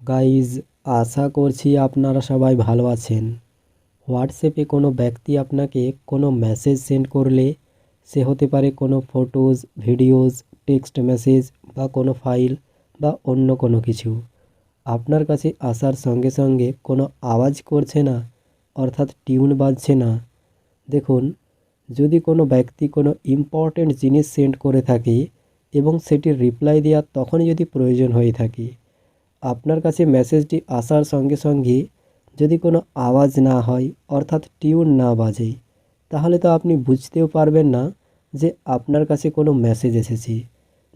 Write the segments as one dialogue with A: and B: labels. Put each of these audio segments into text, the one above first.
A: Guys আশা করছি আপনারা সবাই ভালো আছেন। হোয়াটসঅ্যাপে কোনো ব্যক্তি আপনাকে কোনো মেসেজ সেন্ড করলে, সে হতে পারে কোনো ফটোজ ভিডিওস টেক্সট মেসেজ বা কোনো ফাইল বা অন্য কোনো কিছু। আপনার কাছে আসার সঙ্গে সঙ্গে কোনো আওয়াজ করছে না, অর্থাৎ টিউন বাজছে না। দেখুন, যদি কোনো ব্যক্তি কোনো ইম্পর্ট্যান্ট জিনিস সেন্ড করে থাকে এবং সেটির রিপ্লাই দেওয়ার তখনই যদি প্রয়োজন হয়ে থাকে আপনার কাছে মেসেজটি আসার সঙ্গে সঙ্গে যদি কোনো আওয়াজ না হয়, অর্থাৎ টিউন না বাজে, তাহলে তো আপনি বুঝতেও পারবেন না যে আপনার কাছে কোনো মেসেজ এসেছে।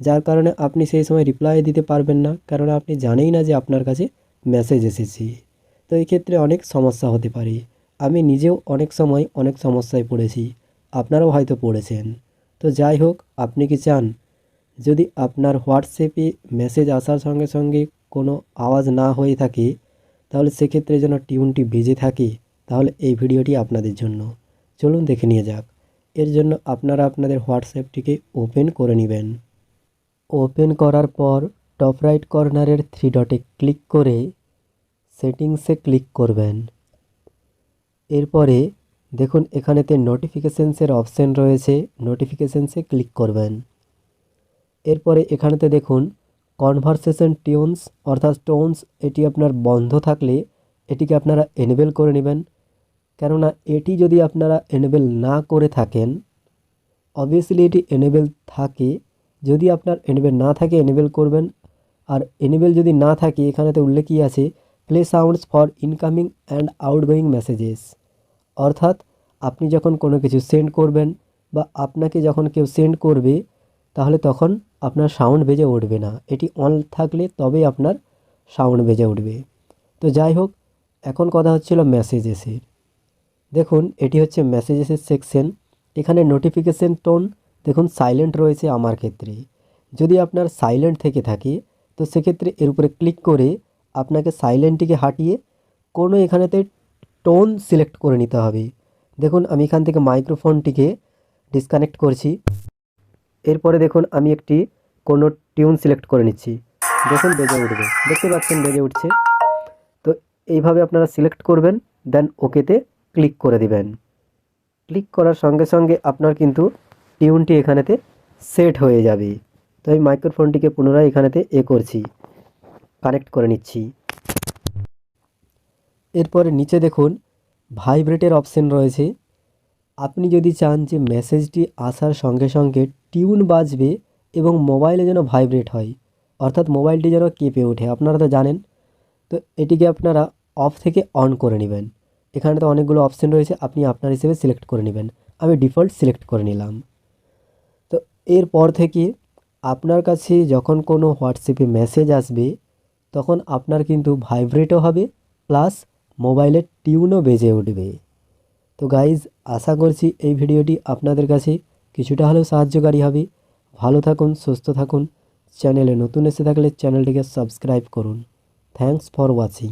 A: যার কারণে আপনি সেই সময় রিপ্লাই দিতে পারবেন না, কারণ আপনি জানেই না যে আপনার কাছে মেসেজ এসেছে। তো এই ক্ষেত্রে অনেক সমস্যা হতে পারে। আমি নিজেও অনেক সময় অনেক সমস্যায় পড়েছি। আপনারাও হয়তো পড়েছেন। তো যাই হোক, আপনি কি চান? যদি আপনার হোয়াটসঅ্যাপে মেসেজ আসার সঙ্গে সঙ্গে কোনো আওয়াজ না হয়ে থাকে, তাহলে সেক্ষেত্রে যেন টিউনটি বেজে থাকে, তাহলে এই ভিডিওটি আপনাদের জন্য। চলুন দেখে নিয়ে যাক। এর জন্য আপনারা আপনাদের হোয়াটসঅ্যাপটিকে ওপেন করে নেবেন। ওপেন করার পর টপ রাইট কর্নারের থ্রি ডটে ক্লিক করে সেটিংসে ক্লিক করবেন। এরপরে দেখুন এখানেতে নোটিফিকেশানসের অপশান রয়েছে, নোটিফিকেশানসে ক্লিক করবেন। এরপরে এখানেতে দেখুন কনভারসেশন টিউনস অর্থাৎ টোনস এটি আপনার বন্ধ থাকলে এটিকে আপনারা এনেবেল করে নেবেন। কেননা এটি যদি আপনারা এনেবেল না করে থাকেন অবভিয়াসলি এটি এনেবেল থাকে। যদি আপনার এনেবেল না থাকে এনেবেল করবেন। আর এনেবেল যদি না থাকে, এখানেতে উল্লেখই আছে? Play sounds for incoming and outgoing messages অর্থাৎ আপনি যখন কোনো কিছু সেন্ড করবেন বা আপনাকে যখন কেউ সেন্ড করবে, তাহলে তখন আপনার সাউন্ড বেজে উঠবে না। এটি অন থাকলে তবেই আপনার সাউন্ড বেজে উঠবে। তো যাই হোক, এখন কথা হচ্ছিল মেসেজেসের দেখুন, এটি হচ্ছে মেসেজেসের সেকশন এখানে নোটিফিকেশন টোন দেখুন সাইলেন্ট রয়েছে আমার ক্ষেত্রে। যদি আপনার সাইলেন্ট থেকে থাকে, তো সেক্ষেত্রে এর উপরে ক্লিক করে আপনাকে সাইলেন্টটিকে হাঁটিয়ে কোনো এখানেতে টোন সিলেক্ট করে নিতে হবে। দেখুন, আমি এখান থেকে মাইক্রোফোনটিকে ডিসকানেক্ট করছি। এরপরে দেখুন আমি একটি কোনো টিউন সিলেক্ট করে নিচ্ছি। দেখুন বেজে উঠবে। দেখতে পাচ্ছেন বেজে উঠছে। তো এইভাবে আপনারা সিলেক্ট করবেন দেন ওকেতে ক্লিক করে দিবেন। ক্লিক করার সঙ্গে সঙ্গে আপনার কিন্তু টিউনটি এখানেতে সেট হয়ে যাবে। তো আমি মাইক্রোফোনটিকে পুনরায় এখানেতে এ করছি কানেক্ট করে নিচ্ছি। এরপরে নিচে দেখুন ভাইব্রেটের অপশন রয়েছে। আপনি যদি চান যে মেসেজটি আসার সঙ্গে সঙ্গে টিউন বাজবে এবং মোবাইলে যেন ভাইব্রেট হয়, অর্থাৎ মোবাইলটি যেন কেঁপে ওঠে। আপনারা তো জানেন, তো এটিকে আপনারা অফ থেকে অন করে নেবেন। এখানে তো অনেকগুলো অপশন রয়েছে, আপনি আপনার হিসেবে সিলেক্ট করে নেবেন। আমি ডিফল্ট সিলেক্ট করে নিলাম। তো এরপর থেকে আপনার কাছে যখন কোনো হোয়াটসঅ্যাপে মেসেজ আসবে, তখন আপনার কিন্তু ভাইব্রেটও হবে, প্লাস মোবাইলের টিউনও বেজে উঠবে। তো গাইজ, আশা করছি এই ভিডিওটি আপনাদের কাছে কিছুটা হলেও সাহায্যকারী হবে। ভালো থাকুন, সুস্থ থাকুন। চ্যানেলে নতুন এসে থাকলে চ্যানেলটিকে সাবস্ক্রাইব করুন। Thanks for watching